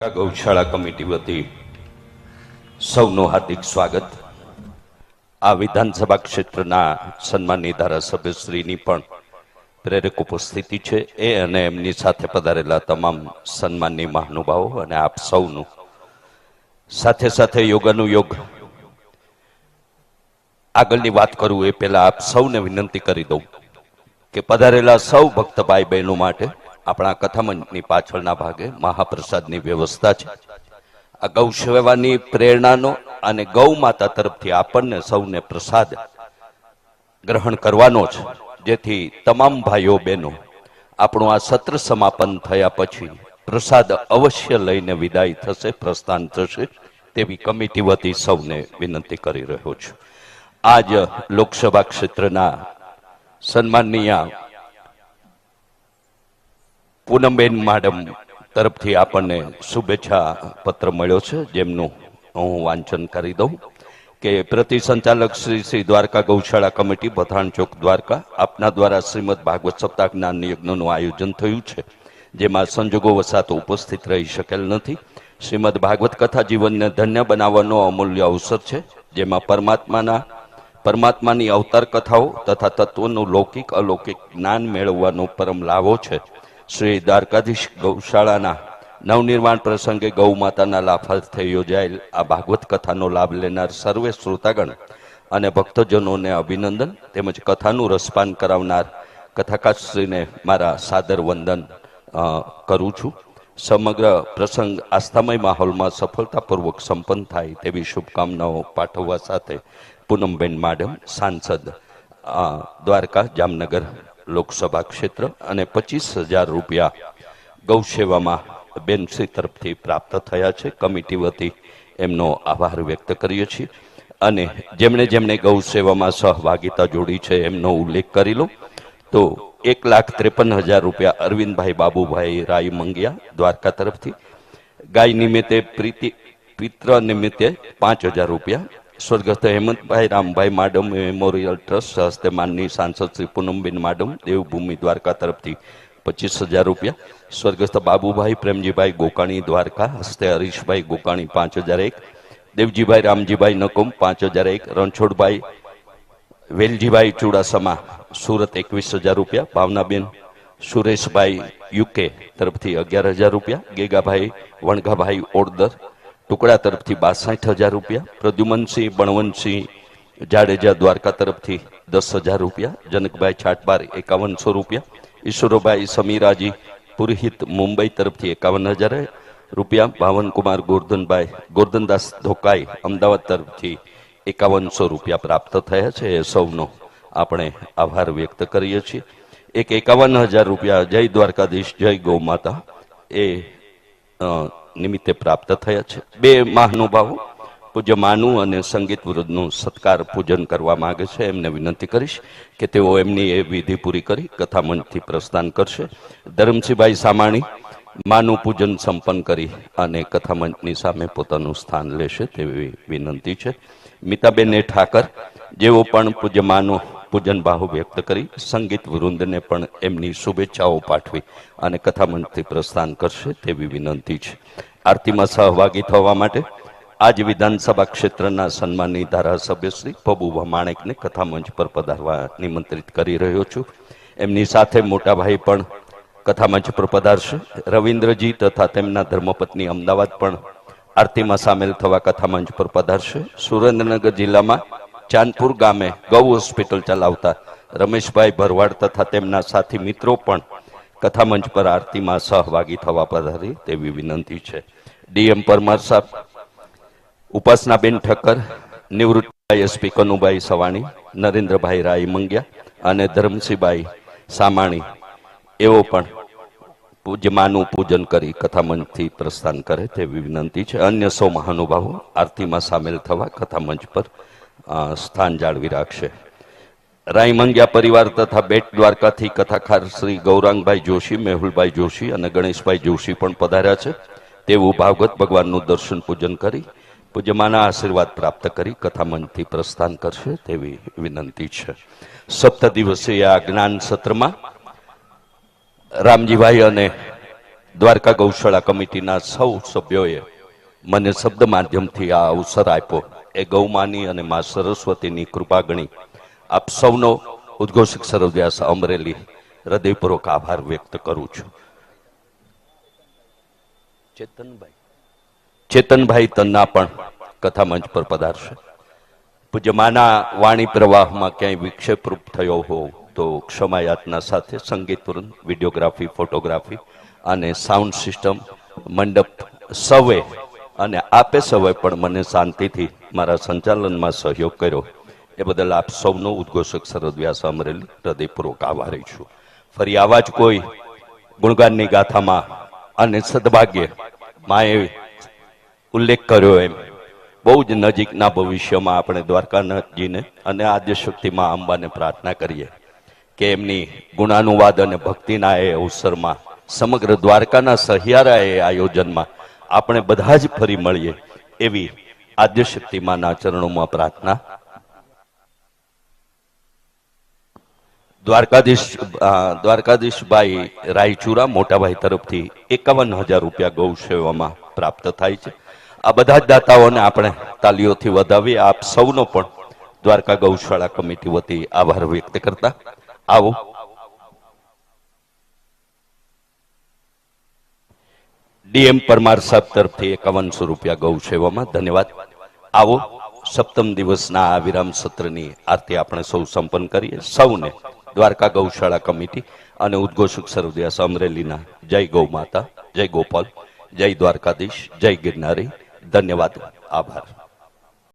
ગૌશાળા કમિટી વતી સૌનું હાર્દિક સ્વાગત. આ વિધાનસભા ક્ષેત્રના સન્માનની ધારાસભ્ય શ્રીની પણ પ્રેરક ઉપસ્થિતિ છે. એ અને એમની સાથે પધારેલા તમામ સન્માનની મહાનુભાવો અને આપ સૌનું સાથે સાથે યોગાનુયોગ. આગળની વાત કરું એ પહેલા આપ સૌને વિનંતી કરી દઉં કે પધારેલા સૌ ભક્ત ભાઈ બહેનો માટે આપણા કથામંચની પાછળના ભાગે મહાપ્રસાદની વ્યવસ્થા છે. આ ગૌ સેવાની પ્રેરણાનો અને ગૌ માતા તરફથી આપણને સૌને પ્રસાદ ગ્રહણ કરવાનો છે. જેથી તમામ ભાઈઓ બહેનો આપણું આ સત્ર સમાપન થયા પછી પ્રસાદ અવશ્ય લઈને વિદાય થશે, પ્રસ્થાન થશે તેવી કમિટી વતી સૌને વિનંતી કરી રહ્યો છું. આજ લોકસભા ક્ષેત્રના સન્માનનીય પૂનમબેન મેડમ તરફથી આપણને શુભેચ્છા પત્ર મળ્યો છે, જેમનું હું વાંચન કરી દઉં કે પ્રતિ સંચાલક શ્રી શ્રી દ્વારકા ગૌશાળા કમિટી પઠાણ ચોક દ્વારકા, આપના દ્વારા શ્રીમદ ભાગવત સપ્તાહ જ્ઞાન યજ્ઞનું આયોજન થયું છે, જેમાં સંજોગો વસાતો ઉપસ્થિત રહી શકેલ નથી. શ્રીમદ ભાગવત કથા જીવનને ધન્ય બનાવવાનો અમૂલ્ય અવસર છે, જેમાં પરમાત્માના, પરમાત્માની અવતાર કથાઓ તથા તત્વોનું લૌકિક અલૌકિક જ્ઞાન મેળવવાનો પરમ લાવો છે. શ્રી દ્વારકાધીશ ગૌશાળાના નવનિર્માણ પ્રસંગે ગૌ માતાના લાભાર્થે યોજાયેલ આ ભાગવત કથાનો લાભ લેનાર સર્વે શ્રોતાગણ અને ભક્તજનોને અભિનંદન તેમજ કથાનું રસપાન કરાવનાર કથાકારશ્રીને મારા સાદર વંદન કરું છું. સમગ્ર પ્રસંગ આસ્થામય માહોલમાં સફળતાપૂર્વક સંપન્ન થાય તેવી શુભકામનાઓ પાઠવવા સાથે પૂનમબેન માડમ, સાંસદ દ્વારકા જામનગર લોકસભા ક્ષેત્ર અને પચીસ હજાર રૂપિયા ગૌસેવામાં બેનશ્રી તરફથી પ્રાપ્ત થયા છે. કમિટી વતી એમનો આભાર વ્યક્ત કરીએ છીએ. અને જેમણે જેમણે ગૌસેવામાં સહભાગિતા જોડી છે એમનો ઉલ્લેખ કરી લો તો એક લાખ ત્રેપન હજાર રૂપિયા અરવિંદભાઈ બાબુભાઈ રાય મંગિયા દ્વારકા તરફથી. ગાય નિમિત્તે પ્રીતિ, પિત્ર નિમિત્તે પાંચ હજાર રૂપિયા સ્વર્ગસ્થ હેમંતભાઈ રામભાઈ માડમ મેમોરિયલ ટ્રસ્ટ હસ્તે માનની સાંસદ શ્રી પૂનમબેન માડમ દેવભૂમિ દ્વારકા તરફથી પચીસ હજાર રૂપિયા. સ્વર્ગસ્થ બાબુભાઈ પ્રેમજીભાઈ ગોકાણી દ્વારકા, હસ્તે હરીશભાઈ ગોકાણી પાંચ હજાર એક, દેવજીભાઈ રામજીભાઈ નકુમ પાંચ હજાર એક, રણછોડભાઈ વેલજીભાઈ ચુડાસમા સુરત એકવીસ હજાર રૂપિયા, ભાવનાબેન સુરેશભાઈ યુકે તરફથી અગિયાર હજાર રૂપિયા, ગેગાભાઈ વણઘાભાઈ ઓડદર ટુકડા તરફથી બાસઠ હજાર રૂપિયા, પ્રદ્યુમનસિંહ, બણવંતસિંહ જાડેજા દ્વારકા તરફથી દસ હજાર રૂપિયા, જનકભાઈ છાટબાર એકાવનસો રૂપિયા ઈશ્વરભાઈ સમીરાજી પુરોહિત મુંબઈ તરફથી એકાવન હજાર રૂપિયા, ભાવનકુમાર ગોરધનભાઈ, ગોરધનદાસ ધોકાઈ અમદાવાદ તરફથી એકાવનસો રૂપિયા પ્રાપ્ત થયા છે. એ સૌનો આપણે આભાર વ્યક્ત કરીએ છીએ. એક એકાવન હજાર રૂપિયા જય દ્વારકાધીશ, જય ગૌ માતા. એ નિમિત્તે પ્રાપ્ત થયા છે. બે મહાનુભાવો પૂજ્ય માનું અને સંગીત વિરુદ્ધનું સત્કાર પૂજન કરવા માંગે છે. એમને વિનંતી કરીશ કે તેઓ એમની એ વિધિ પૂરી કરી કથા મંચથી પ્રસ્થાન કરશે. ધરમસિંહભાઈ સામાણી માનું પૂજન સંપન્ન કરી અને કથા મંચની સામે પોતાનું સ્થાન લેશે તેવી વિનંતી છે. મિતાબેન ઠાકર જેઓ પણ પૂજ્ય માનું પૂજન ભાવ વ્યક્ત કરી સંગીત વૃંદને પણ એમની શુભેચ્છાઓ પાઠવી અને કથામંચથી પ્રસ્થાન કરશે તેવી વિનંતી છે. આરતીમાં સહભાગી થવા માટે આજ વિધાનસભા ક્ષેત્રના સન્માનની ધારાસભ્ય શ્રી પબુભા માણેકને કથામંચ પર પધારવા નિમંત્રિત કરી રહ્યો છું. એમની સાથે મોટાભાઈ પણ કથામંચ પર પધારશે. રવિન્દ્રજી તથા તેમના ધર્મપત્ની અમદાવાદ પણ આરતીમાં સામેલ થવા કથામંચ પર પધારશે. સુરેન્દ્રનગર જિલ્લામાં ચાંદપુર ગામે ગૌ હોસ્પિટલ ચલાવતા રમેશભાઈ ભરવાડ તથા તેમના સાથી મિત્રો પણ કથા મંચ પર આરતીમાં સહભાગી થવા પધારી તેવી વિનંતી છે. ડીએમ પરમાર સાહેબ, ઉપાસનાબેન ઠક્કર, નિવૃત્તભાઈ એસપી કનુભાઈ સવાણી, નરેન્દ્રભાઈ રાય મંગ્યા અને ધરમસિંહભાઈ સામાણી એવો પણ પૂજ્યમાનું પૂજન કરી કથામંચથી પ્રસ્થાન કરે તેવી વિનંતી છે. અન્ય સૌ મહાનુભાવો આરતીમાં સામેલ થવા કથામંચ પર સ્થાન જાળવી રાખશે. રાયમંગ્યા પરિવાર તથા બેટ દ્વારકાથી કથાકાર શ્રી ગૌરાંગભાઈ જોશી, મેહુલભાઈ જોશી અને ગણેશભાઈ જોશી પણ પધાર્યા છે. તેવું ભાવગત ભગવાનનું દર્શન પૂજન કરી, પૂજ્યમાના આશીર્વાદ પ્રાપ્ત કરી કથામંચથી પ્રસ્થાન કરશે તેવી વિનંતી છે. સપ્ત દિવસીય આ જ્ઞાન સત્રમાં રામજીભાઈ અને દ્વારકા ગૌશાળા કમિટીના સૌ સભ્યોએ મને શબ્દ માધ્યમથી આ અવસર આપ્યો. એ ગૌમાની અને મા સરસ્વતીની કૃપા ગણી આપ સૌનો ઉદ્ઘોષિક સરવ્યાસ અમરેલી હૃદયપૂર્વક આભાર વ્યક્ત કરું છું. ચેતનભાઈ. ચેતનભાઈ તન્ના પણ કથા મંચ પર પધારશે. પૂજ્યમાના વાણી પ્રવાહમાં ક્યાંય વિક્ષેપરૂપ થયો હો તો ક્ષમા યાતના સાથે સંગીત વૃંદ વિડીયોગ્રાફી ફોટોગ્રાફી અને સાઉન્ડ સિસ્ટમ મંડપ સવે અને આપે સવે પણ મને શાંતિથી મારા સંચાલનમાં સહયોગ કર્યો. એ બદલ આપ સૌનો ઉદ્ઘોષક શરદ વ્યાસ અમરેલી હૃદયપૂર્વક આભારી છું. ફરી આવા જ કોઈ ગુણગાનની ગાથામાં અને સદભાગ્ય માએ ઉલ્લેખ કર્યો એમ. બહુ જ નજીકના ભવિષ્યમાં આપણે દ્વારકાનાથજીને અને આદ્યશક્તિમાં અંબાને પ્રાર્થના કરીએ કે એમની ગુણાનુવાદ અને ભક્તિના એ અવસરમાં સમગ્ર દ્વારકાના સહિયારા એ આયોજનમાં આપણે બધા જ ફરી મળીએ એવી આદ્યશક્તિમાના ચરણોમાં પ્રાર્થના. દ્વારકાધીશ દ્વારકાધીશભાઈ રાયચુરા મોટાભાઈ તરફથી એકાવન હજાર રૂપિયા ગૌ સેવામાં પ્રાપ્ત થાય છે. આ બધા જ દાતાઓને આપણે તાલીઓથી વધાવી આપ સૌનો પણ દ્વારકા ગૌશાળા કમિટી વતી આભાર વ્યક્ત કરતા. આવો. ડીએમ પરમાર સાહેબ તરફથી એકાવનસો રૂપિયા ગૌ સેવામાં ધન્યવાદ. આવો, સપ્તમ દિવસના આ વિરામ સત્રની આરતી આપણે સૌ સંપન્ન કરીએ. સૌને દ્વારકા ગૌશાળા કમિટી અને ઉદ્ઘોષક સર્વદ્યાસ અમરેલીના જય ગૌ માતા, જય ગોપાલ, જય દ્વારકાધીશ, જય ગિરનારી. ધન્યવાદ, આભાર.